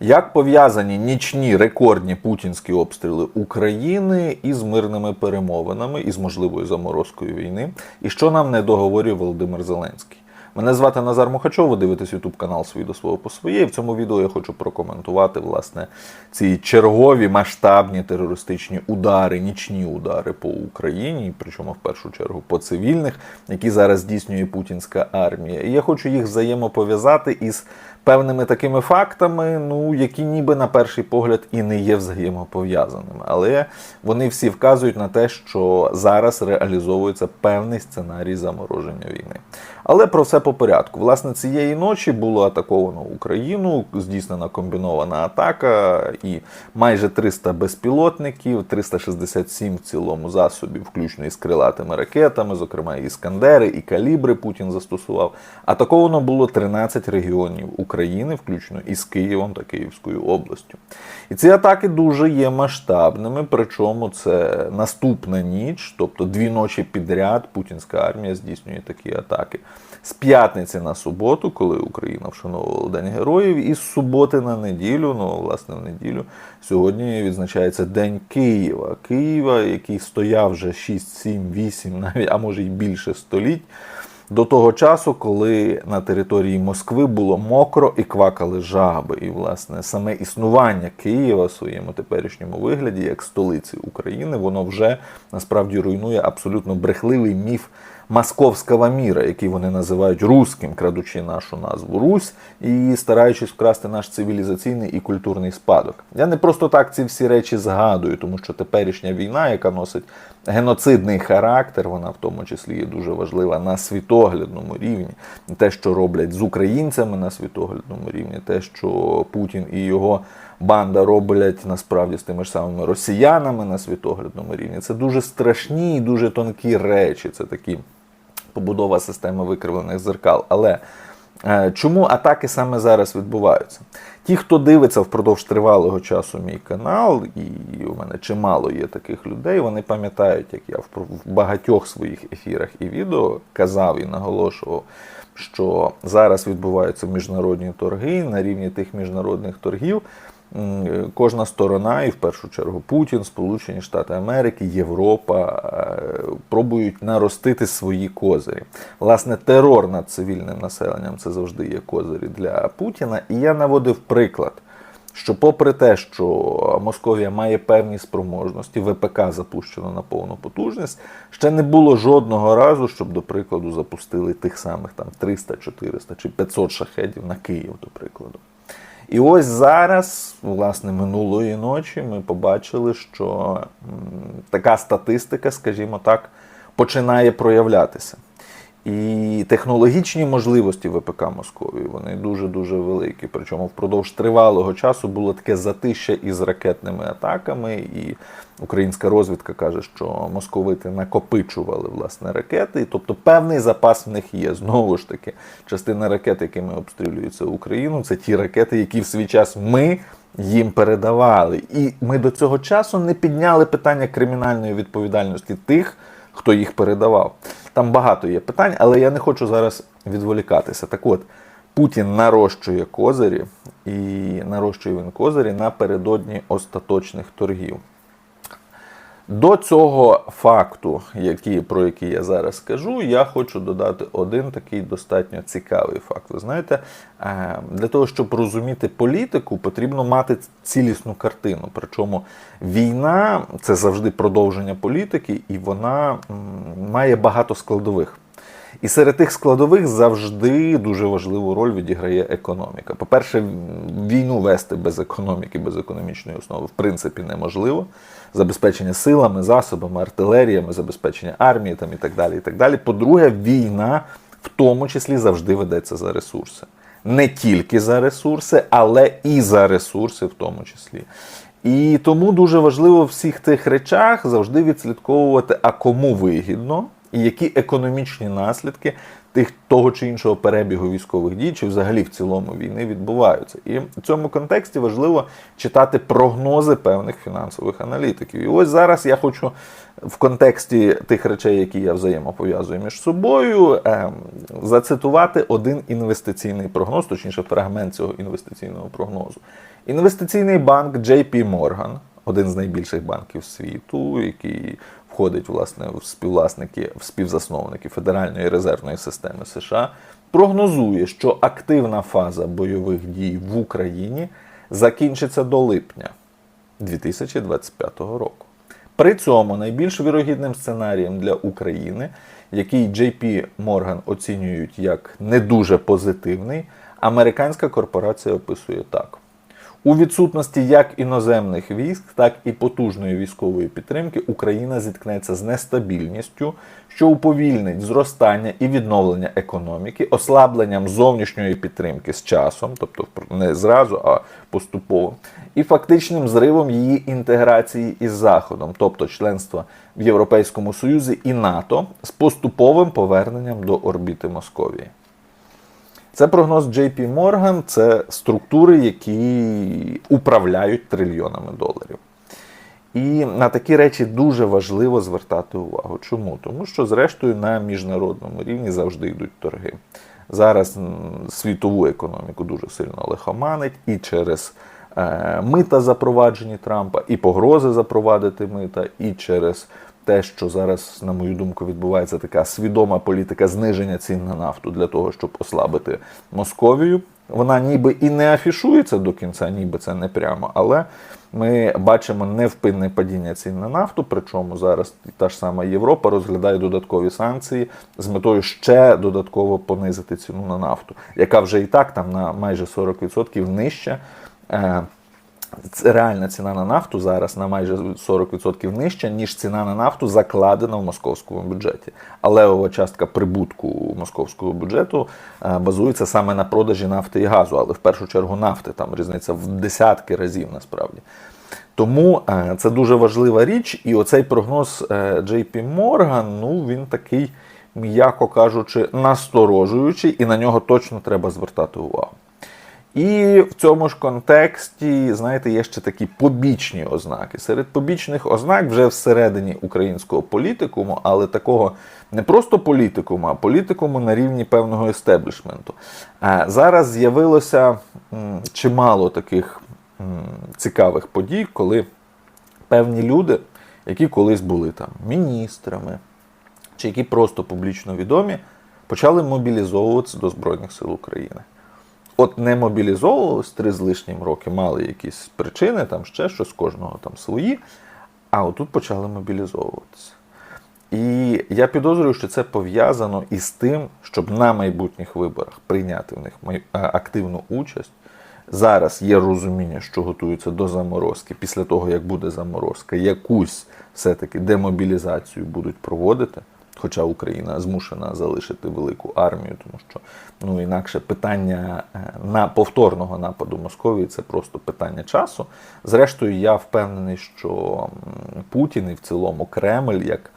Як пов'язані нічні рекордні путінські обстріли України із мирними перемовинами із можливою заморозкою війни? І що нам не договорює Володимир Зеленський? Мене звати Назар Мухачов, ви дивитесь YouTube канал «Свій до свого по своє. І в цьому відео я хочу прокоментувати власне ці чергові масштабні терористичні удари, нічні удари по Україні, причому в першу чергу по цивільних, які зараз здійснює путінська армія. І я хочу їх взаємопов'язати із певними такими фактами, ну які ніби на перший погляд і не є взаємопов'язаними. Але вони всі вказують на те, що зараз реалізовується певний сценарій замороження війни. Але про все по порядку. Власне, цієї ночі було атаковано Україну, здійснена комбінована атака, і майже 300 безпілотників, 367 в цілому засобів, включно із крилатими ракетами, зокрема і іскандери, і калібри Путін застосував. Атаковано було 13 регіонів України, включно із Києвом та Київською областю. І ці атаки дуже є масштабними. Причому це наступна ніч, тобто дві ночі підряд путінська армія здійснює такі атаки. З п'ятниці на суботу, коли Україна вшановувала День Героїв, і з суботи на неділю, ну власне в неділю, сьогодні відзначається День Києва. Києва, який стояв вже 6, 7, 8, навіть, а може й більше століть. До того часу, коли на території Москви було мокро і квакали жаби, і власне саме існування Києва в своєму теперішньому вигляді як столиці України, воно вже насправді руйнує абсолютно брехливий міф московського міра, який вони називають руським, крадучи нашу назву Русь і стараючись вкрасти наш цивілізаційний і культурний спадок. Я не просто так ці всі речі згадую, тому що теперішня війна, яка носить геноцидний характер, вона в тому числі є дуже важлива на світоглядному рівні. Те, що роблять з українцями на світоглядному рівні, те, що Путін і його банда роблять насправді з тими ж самими росіянами на світоглядному рівні. Це дуже страшні і дуже тонкі речі. Це такі побудова системи викривлених зеркал. Але е, чому атаки саме зараз відбуваються? Ті, хто дивиться впродовж тривалого часу мій канал, і у мене чимало є таких людей, вони пам'ятають, як я в багатьох своїх ефірах і відео казав і наголошував, що зараз відбуваються міжнародні торги на рівні тих міжнародних торгів. Кожна сторона, і в першу чергу Путін, Сполучені Штати Америки, Європа е, пробують наростити свої козирі. Власне, терор над цивільним населенням це завжди є козирі для Путіна. І я наводив приклад, що, попри те, що Московія має певні спроможності, ВПК запущено на повну потужність, ще не було жодного разу, щоб, до прикладу, запустили тих самих там 300, 400 чи 500 шахедів на Київ, до прикладу. І ось зараз, власне, минулої ночі ми побачили, що така статистика, скажімо так, починає проявлятися. І технологічні можливості ВПК Московії вони дуже-дуже великі. Причому впродовж тривалого часу було таке затища із ракетними атаками, і українська розвідка каже, що московити накопичували власне ракети. Тобто певний запас в них є. Знову ж таки, частина ракет, якими обстрілюється Україну, це ті ракети, які в свій час ми їм передавали. І ми до цього часу не підняли питання кримінальної відповідальності тих, хто їх передавав. Там багато є питань, але я не хочу зараз відволікатися. Так от, Путін нарощує козирі, і нарощує він козирі напередодні остаточних торгів. До цього факту, який, про який я зараз скажу, я хочу додати один такий достатньо цікавий факт. Ви знаєте, е, для того, щоб розуміти політику, потрібно мати цілісну картину. Причому війна це завжди продовження політики, і вона має багато складових. І серед тих складових завжди дуже важливу роль відіграє економіка. По-перше, війну вести без економіки, без економічної основи в принципі неможливо. Забезпечення силами, засобами, артилеріями, забезпечення армії там і так далі. І так далі. По-друге, війна в тому числі завжди ведеться за ресурси. Не тільки за ресурси, але і за ресурси в тому числі. І тому дуже важливо в всіх тих речах завжди відслідковувати, а кому вигідно і які економічні наслідки тих того чи іншого перебігу військових дій, чи взагалі в цілому війни відбуваються. І в цьому контексті важливо читати прогнози певних фінансових аналітиків. І ось зараз я хочу в контексті тих речей, які я взаємопов'язую між собою, ем, зацитувати один інвестиційний прогноз, точніше, фрагмент цього інвестиційного прогнозу. Інвестиційний банк JP Morgan, один з найбільших банків світу, який входить власне в співвласники, в співзасновники Федеральної резервної системи США, прогнозує, що активна фаза бойових дій в Україні закінчиться до липня 2025 року. При цьому найбільш вірогідним сценарієм для України, який JP Morgan оцінюють як не дуже позитивний, американська корпорація описує так. У відсутності як іноземних військ, так і потужної військової підтримки Україна зіткнеться з нестабільністю, що уповільнить зростання і відновлення економіки, ослабленням зовнішньої підтримки з часом, тобто не зразу, а поступово, і фактичним зривом її інтеграції із Заходом, тобто членства в Європейському Союзі і НАТО, з поступовим поверненням до орбіти Московії. Це прогноз JP Morgan, це структури, які управляють трильйонами доларів. І на такі речі дуже важливо звертати увагу. Чому? Тому що, зрештою, на міжнародному рівні завжди йдуть торги. Зараз світову економіку дуже сильно лихоманить і через е, мита запроваджені Трампа, і погрози запровадити мита, і через те, що зараз, на мою думку, відбувається така свідома політика зниження цін на нафту для того, щоб ослабити Московію. Вона ніби і не афішується до кінця, ніби це не прямо, але ми бачимо невпинне падіння цін на нафту. Причому зараз та ж сама Європа розглядає додаткові санкції з метою ще додатково понизити ціну на нафту, яка вже і так там на майже 40% нижча. Е, реальна ціна на нафту зараз на майже 40% нижча, ніж ціна на нафту закладена в московському бюджеті. Але частка прибутку московського бюджету е, базується саме на продажі нафти і газу, але в першу чергу нафти там різниця в десятки разів насправді. Тому е, це дуже важлива річ, і оцей прогноз е, JP Morgan, ну він такий, м'яко кажучи, насторожуючий, і на нього точно треба звертати увагу. І в цьому ж контексті, знаєте, є ще такі побічні ознаки. Серед побічних ознак вже всередині українського політикуму, але такого не просто політикуму, а політикуму на рівні певного естеблішменту. Зараз з'явилося чимало таких цікавих подій, коли певні люди, які колись були там міністрами, чи які просто публічно відомі, почали мобілізовуватися до Збройних сил України от не мобілізовувалися три з лишнім роки, мали якісь причини, там ще щось, кожного там свої, а отут почали мобілізовуватися. І я підозрюю, що це пов'язано із тим, щоб на майбутніх виборах прийняти в них активну участь. Зараз є розуміння, що готуються до заморозки. Після того, як буде заморозка, якусь все-таки демобілізацію будуть проводити хоча Україна змушена залишити велику армію, тому що ну інакше питання е, на повторного нападу Московії це просто питання часу. Зрештою, я впевнений, що Путін і в цілому Кремль як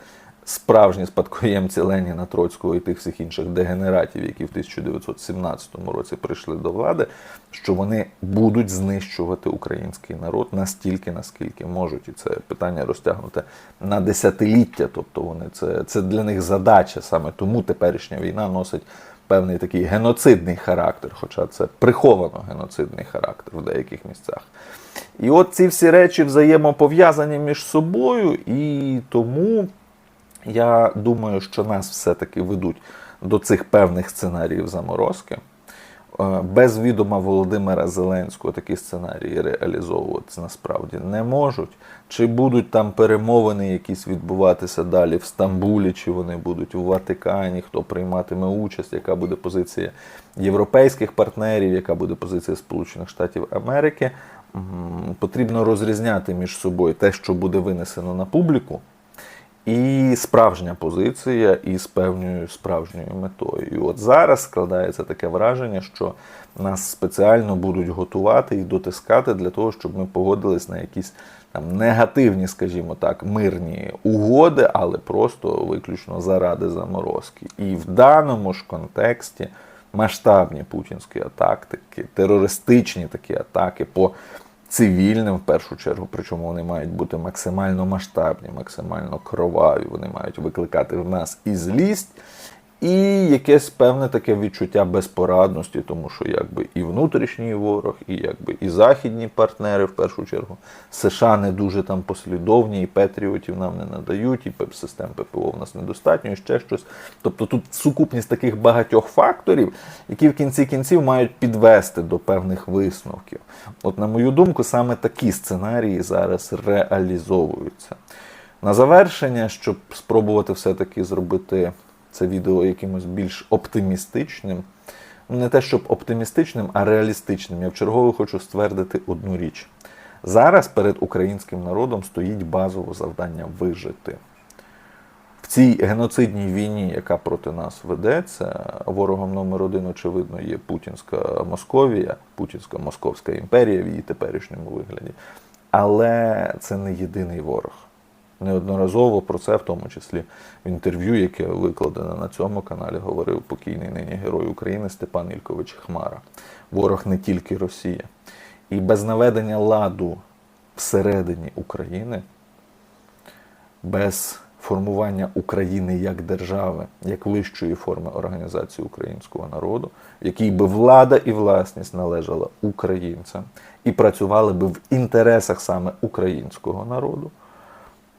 справжні спадкоємці Леніна Троцького і тих всіх інших дегенератів, які в 1917 році прийшли до влади, що вони будуть знищувати український народ настільки, наскільки можуть, і це питання розтягнуте на десятиліття. Тобто вони це, це для них задача саме тому теперішня війна носить. Певний такий геноцидний характер, хоча це приховано геноцидний характер в деяких місцях. І от ці всі речі взаємопов'язані між собою, і тому я думаю, що нас все-таки ведуть до цих певних сценаріїв заморозки. Е, без відома Володимира Зеленського такі сценарії реалізовуватися насправді не можуть. Чи будуть там перемовини якісь відбуватися далі в Стамбулі, чи вони будуть у Ватикані, хто прийматиме участь, яка буде позиція європейських партнерів, яка буде позиція Сполучених Штатів Америки. Потрібно розрізняти між собою те, що буде винесено на публіку і справжня позиція із певною справжньою метою. І от зараз складається таке враження, що нас спеціально будуть готувати і дотискати для того, щоб ми погодились на якісь там негативні, скажімо так, мирні угоди, але просто виключно заради заморозки. І в даному ж контексті масштабні путінські атаки, терористичні такі атаки по цивільним в першу чергу, причому вони мають бути максимально масштабні, максимально кроваві, вони мають викликати в нас і злість, і якесь певне таке відчуття безпорадності, тому що якби і внутрішній ворог, і якби і західні партнери, в першу чергу, США не дуже там послідовні, і Петріотів нам не надають, і систем ППО в нас недостатньо, і ще щось. Тобто тут сукупність таких багатьох факторів, які в кінці кінців мають підвести до певних висновків. От, на мою думку, саме такі сценарії зараз реалізовуються. На завершення, щоб спробувати все-таки зробити це відео якимось більш оптимістичним. Не те, щоб оптимістичним, а реалістичним. Я вчергове хочу ствердити одну річ. Зараз перед українським народом стоїть базове завдання вижити. В цій геноцидній війні, яка проти нас ведеться, ворогом номер один, очевидно, є Путінська Московія, Путінська Московська імперія в її теперішньому вигляді. Але це не єдиний ворог. Неодноразово про це, в тому числі в інтерв'ю, яке викладено на цьому каналі, говорив покійний нині герой України Степан Ількович Хмара. Ворог не тільки Росія. І без наведення ладу всередині України, без формування України як держави, як вищої форми організації українського народу, в якій би влада і власність належала українцям і працювали би в інтересах саме українського народу.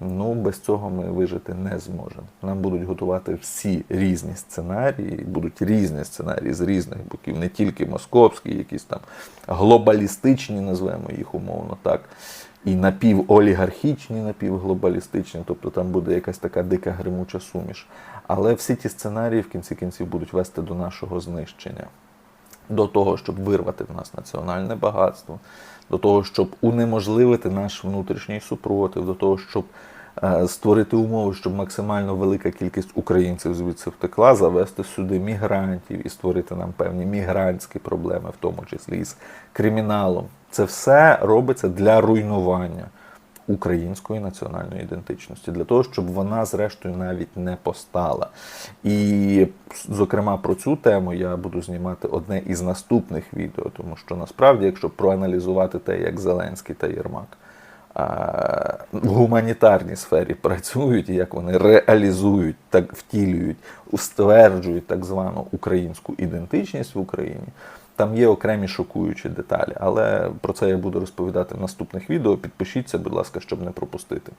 Ну, без цього ми вижити не зможемо. Нам будуть готувати всі різні сценарії, будуть різні сценарії з різних боків, не тільки московські, якісь там глобалістичні, назвемо їх умовно так, і напіволігархічні, напівглобалістичні, тобто там буде якась така дика гримуча суміш. Але всі ті сценарії в кінці кінців будуть вести до нашого знищення до того, щоб вирвати в нас національне багатство, до того, щоб унеможливити наш внутрішній супротив, до того, щоб е, створити умови, щоб максимально велика кількість українців звідси втекла, завести сюди мігрантів і створити нам певні мігрантські проблеми, в тому числі і з криміналом. Це все робиться для руйнування української національної ідентичності, для того, щоб вона, зрештою, навіть не постала. І, зокрема, про цю тему я буду знімати одне із наступних відео, тому що насправді, якщо проаналізувати те, як Зеленський та Єрмак в гуманітарній сфері працюють і як вони реалізують, так втілюють, стверджують так звану українську ідентичність в Україні. Там є окремі шокуючі деталі, але про це я буду розповідати в наступних відео. Підпишіться, будь ласка, щоб не пропустити.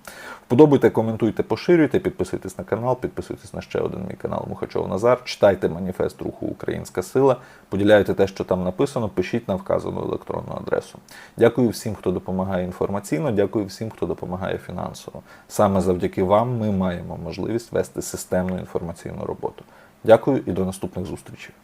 Вподобайте, коментуйте, поширюйте, підписуйтесь на канал, підписуйтесь на ще один мій канал Мухачов Назар. Читайте маніфест руху Українська Сила, поділяйте те, що там написано, пишіть на вказану електронну адресу. Дякую всім, хто допомагає інформаційно, дякую всім, хто допомагає фінансово. Саме завдяки вам ми маємо можливість вести системну інформаційну роботу. Дякую і до наступних зустрічей.